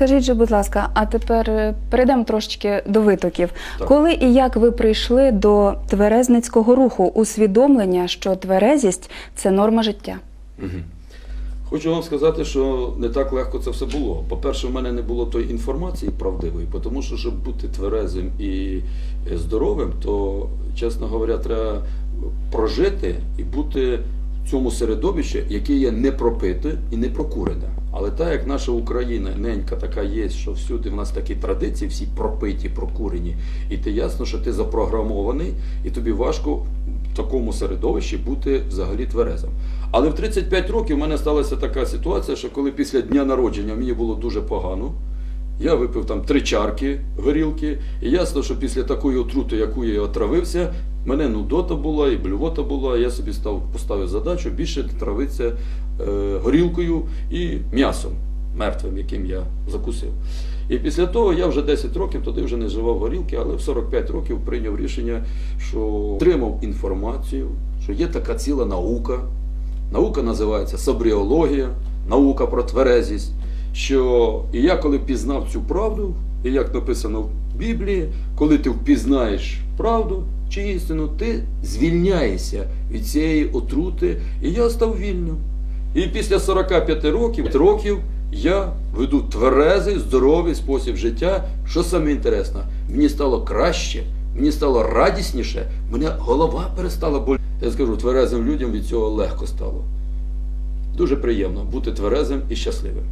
Скажіть же, будь ласка, а тепер е, перейдемо трошечки до витоків. Так. Коли і як ви прийшли до тверезницького руху, усвідомлення, що тверезість це норма життя? Мгм. Хочу вам сказати, що не так легко це все було. По-перше, в мене не було тої інформації правдивої, тому що, щоб бути тверезим і е, здоровим, то, чесно говоря, треба прожити і бути в цьому середовищі, яке є не пропите і не прокурене. Але так як наша Україна ненька така є, що всюди в нас такі традиції, всі пропиті, прокурені, і ти ясно, що ти запрограмований, і тобі важко в такому середовищі бути взагалі тверезим. Але в 35 років в мене сталася така ситуація, що коли після дня народження мені було дуже погано, я випив там три чарки горілки, і ясно, що після такої отрути, яку я отравився, мене нудота була і блювота була. Я собі став поставив задачу більше травитися е, горілкою і м'ясом мертвим, яким я закусив. І після того я вже 10 років тоді вже не вживав горілки, але в 45 років прийняв рішення, що отримав інформацію, що є така ціла наука. Наука називається собріологія, наука про тверезість. Що і я коли пізнав цю правду, і як написано в Біблії, коли ти впізнаєш правду чи істину, ти звільняєшся від цієї отрути, і я став вільним. І після 45 років, років я веду тверезий, здоровий спосіб життя. Що саме інтересно, мені стало краще, мені стало радісніше, мене голова перестала боліти. Я скажу, тверезим людям від цього легко стало. Дуже приємно бути тверезим і щасливим.